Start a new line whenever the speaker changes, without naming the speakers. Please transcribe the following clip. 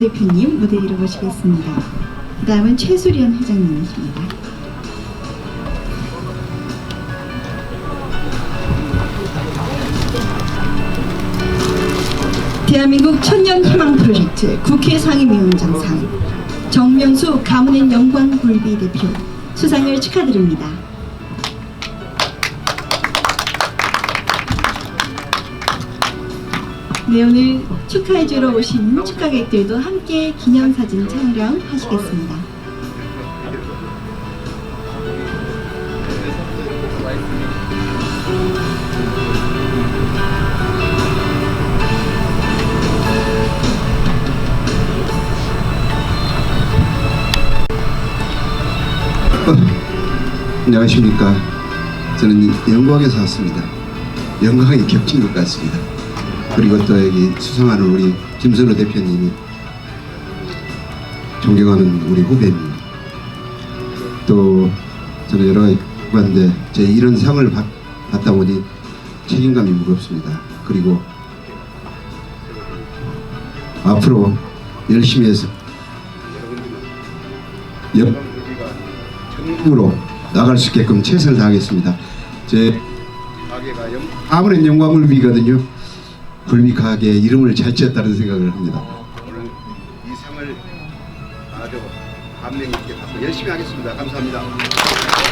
대표님 무대 위로 모시겠습니다. 그 다음은 최수련 회장님이십니다. 대한민국 천년 희망 프로젝트 국회 상임위원장상 정명수 가문의 영광 굴비 대표 수상을 축하드립니다. 네, 오늘 축하해주러 오신 축하객들도 함께 기념사진 촬영하시겠습니다.
안녕하십니까. 저는 영광에서 왔습니다. 영광이 겹친 것 같습니다. 그리고 또 여기 수상하는 우리 김선호 대표님이 존경하는 우리 후배입니다. 또 저는 여러 가지 봤는데 제 이런 상을 받, 받다 보니 책임감이 무겁습니다. 그리고 앞으로 열심히 해서 전국으로 나갈 수 있게끔 최선을 다하겠습니다. 제 가게가 영, 아무런 영광굴비거든요. 가게 이름을 잘 지었다는 생각을 합니다. 오늘 이 상을 아주 감명 있게 받고 열심히 하겠습니다. 감사합니다.